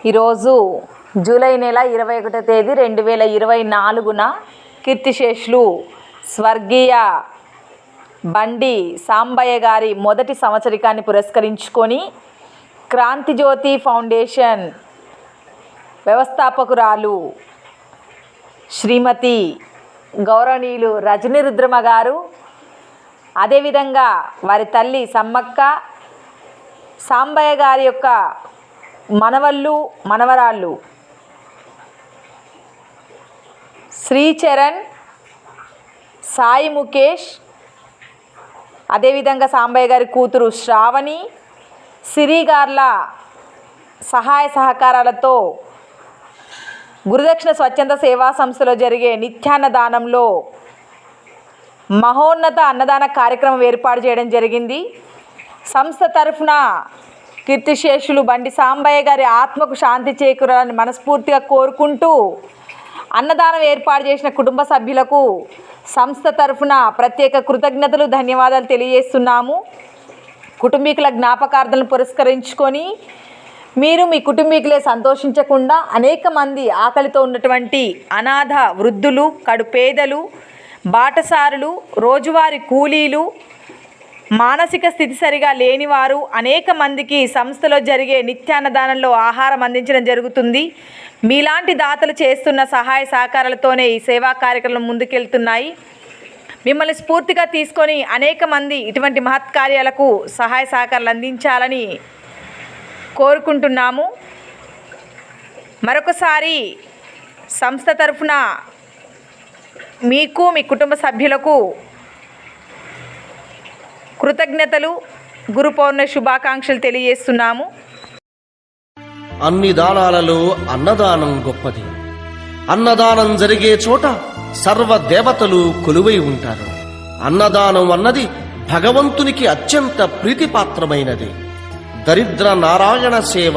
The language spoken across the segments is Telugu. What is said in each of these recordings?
ఈరోజు జూలై నెల ఇరవై ఒకటో తేదీ రెండు వేల ఇరవై నాలుగున కీర్తిశేషులు స్వర్గీయ బండి సాంబయ్య గారి మొదటి సంవత్సరికాన్ని పురస్కరించుకొని క్రాంతిజ్యోతి ఫౌండేషన్ వ్యవస్థాపకురాలు శ్రీమతి గౌరవనీయులు రజని రుద్రమ గారు అదేవిధంగా వారి తల్లి సమ్మక్క సాంబయ్య గారి యొక్క మనవళ్ళు మనవరాళ్ళు. శ్రీచరణ్ సాయి ముఖేష్ అదేవిధంగా సాంబయ్య గారి కూతురు శ్రావణి సిరిగార్ల సహాయ సహకారాలతో గురుదక్షిణ స్వచ్ఛంద సేవా సంస్థలో జరిగే నిత్యాన్నదానంలో మహోన్నత అన్నదాన కార్యక్రమం ఏర్పాటు చేయడం జరిగింది. సంస్థ తరఫున కీర్తిశేషులు బండి సాంబయ్య గారి ఆత్మకు శాంతి చేకూరాలని మనస్ఫూర్తిగా కోరుకుంటూ అన్నదానం ఏర్పాటు చేసిన కుటుంబ సభ్యులకు సంస్థ తరఫున ప్రత్యేక కృతజ్ఞతలు ధన్యవాదాలు తెలియజేస్తున్నాము. కుటుంబీకుల జ్ఞాపకార్థలను పురస్కరించుకొని మీరు మీ కుటుంబీకులే సంతోషించకుండా అనేక మంది ఆకలితో ఉన్నటువంటి అనాథ వృద్ధులు కడు పేదలు బాటసారులు రోజువారి కూలీలు మానసిక స్థితి సరిగా లేనివారు అనేక మందికి సంస్థలో జరిగే నిత్యాన్నదానంలో ఆహారం అందించడం జరుగుతుంది. మీలాంటి దాతలు చేస్తున్న సహాయ సహకారాలతోనే ఈ సేవా కార్యక్రమం ముందుకెళ్తున్నాయి. మిమ్మల్ని స్ఫూర్తిగా తీసుకొని అనేక మంది ఇటువంటి మహత్కార్యాలకు సహాయ సహకారాలు అందించాలని కోరుకుంటున్నాము. మరొకసారి సంస్థ తరఫున మీకు మీ కుటుంబ సభ్యులకు కృతజ్ఞతలు. గురు పౌర్ణమి శుభాకాంక్షలు తెలియజేస్తున్నాము. అన్ని దానాలలో అన్నదానం గొప్పది. అన్నదానం జరిగే చోట సర్వ దేవతలు కొలువై ఉంటారు. అన్నదానం అన్నది భగవంతునికి అత్యంత ప్రీతిపాత్రమైనది. దరిద్ర నారాయణ సేవ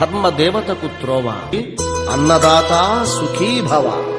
ధర్మ దేవతకు త్రోవ. అన్నదాత సుఖీభవ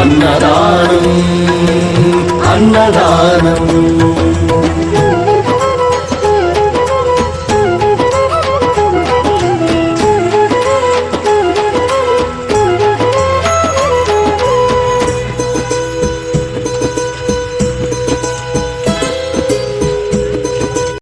అన్నదానం అన్నదానం